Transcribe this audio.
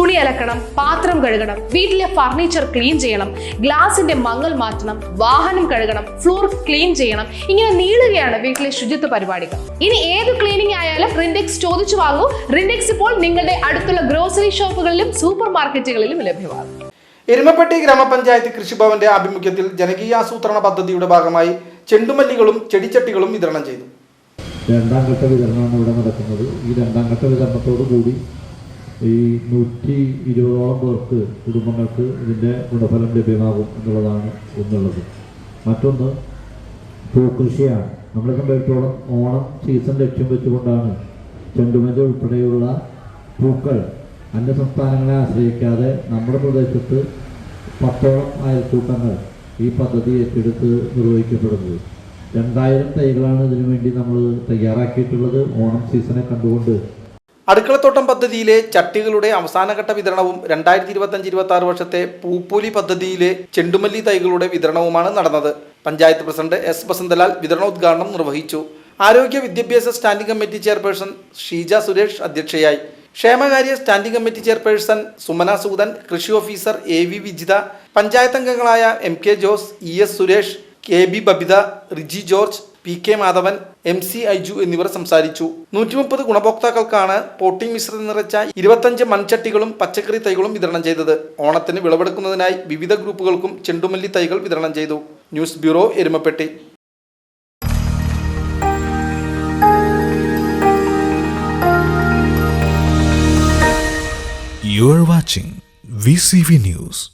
തുണി അലക്കണം പാത്രം കഴുകണം വീട്ടിലെ ഫർണിച്ചർ ക്ലീൻ ചെയ്യണം ഗ്ലാസിന്റെ മങ്ങൽ മാറ്റണം വാഹനം കഴുകണം ഫ്ലോർ ക്ലീൻ ചെയ്യണം. ഇങ്ങനെ നീളുകയാണ് വീട്ടിലെ ശുചിത്വ പരിപാടികൾ. ഇനി ഏത് ക്ലീനിങ് ആയാലും റിൻഡെക്സ് ചോദിച്ചു വാങ്ങൂ. റിൻഡെക്സ് ഇപ്പോൾ നിങ്ങളുടെ അടുത്തുള്ള ഗ്രോസറി ഷോപ്പുകളിലും സൂപ്പർ മാർക്കറ്റുകളിലും ലഭ്യമാണ്. എരുമപ്പെട്ടി ഗ്രാമപഞ്ചായത്ത് കൃഷിഭവന്റെ ആഭിമുഖ്യത്തിൽ ജനകീയാസൂത്രണ പദ്ധതിയുടെ ഭാഗമായി ചെണ്ടുമല്ലികളും ചെടിച്ചട്ടികളും വിതരണം ചെയ്തു. രണ്ടാം ഘട്ട വിതരണമാണ് ഇവിടെ നടക്കുന്നത്. ഈ രണ്ടാം ഘട്ട വിതരണത്തോടു കൂടി ഈ നൂറ്റി ഇരുപതോളം പേർക്ക് കുടുംബങ്ങൾക്ക് ഇതിന്റെ ഗുണഫലം ലഭ്യമാകും എന്നുള്ളതാണ് ഒന്നുള്ളത്. മറ്റൊന്ന് പൂക്കൃഷിയാണ്. നമ്മളെ സംബന്ധിച്ചിടത്തോളം ഓണം സീസൺ ലക്ഷ്യം വെച്ചുകൊണ്ടാണ് ചെണ്ടുമല്ലി ഉൾപ്പെടെയുള്ള പൂക്കൾ അന്യ സംസ്ഥാനങ്ങളെ ആശ്രയിക്കാതെ നമ്മുടെ പ്രദേശത്ത് പത്തോളം അയൽക്കൂട്ടങ്ങൾ ഈ പദ്ധതി ഏറ്റെടുത്ത് നിർവഹിക്കപ്പെടുന്നത്. രണ്ടായിരം തൈകളാണ് ഇതിനുവേണ്ടി നമ്മൾ തയ്യാറാക്കിയിട്ടുള്ളത്. ഓണം സീസണെ കണ്ടുകൊണ്ട് അടുക്കളത്തോട്ടം പദ്ധതിയിലെ ചട്ടികളുടെ അവസാനഘട്ട വിതരണവും രണ്ടായിരത്തി ഇരുപത്തഞ്ച് ഇരുപത്തി ആറ് വർഷത്തെ പൂപ്പൊലി പദ്ധതിയിലെ ചെണ്ടുമല്ലി തൈകളുടെ വിതരണവുമാണ് നടന്നത്. പഞ്ചായത്ത് പ്രസിഡന്റ് എസ് ബസന്തലാൽ വിതരണോദ്ഘാടനം നിർവഹിച്ചു. ആരോഗ്യ വിദ്യാഭ്യാസ standing committee chairperson Sheeja Suresh അധ്യക്ഷയായി. ക്ഷേമകാര്യ standing committee chairperson Sumana Soodan കൃഷി officer A V Vijitha panchayat അംഗങ്ങളായ M K Jose E S Suresh K B Babitha Riji George P K Madhavan M C Aiju എന്നിവർ സംസാരിച്ചു. നൂറ്റി മുപ്പത് ഗുണഭോക്താക്കൾക്കാണ് potting മിശ്രിതം നിറച്ച ഇരുപത്തഞ്ച് മൺചട്ടികളും പച്ചക്കറി തൈകളും വിതരണം ചെയ്തത്. ഓണത്തിന് വിളവെടുക്കുന്നതിനായി വിവിധ ഗ്രൂപ്പുകൾക്കും ചെണ്ടുമല്ലി തൈകൾ വിതരണം ചെയ്തു. News bureau Erumapetty. You are watching VCV News.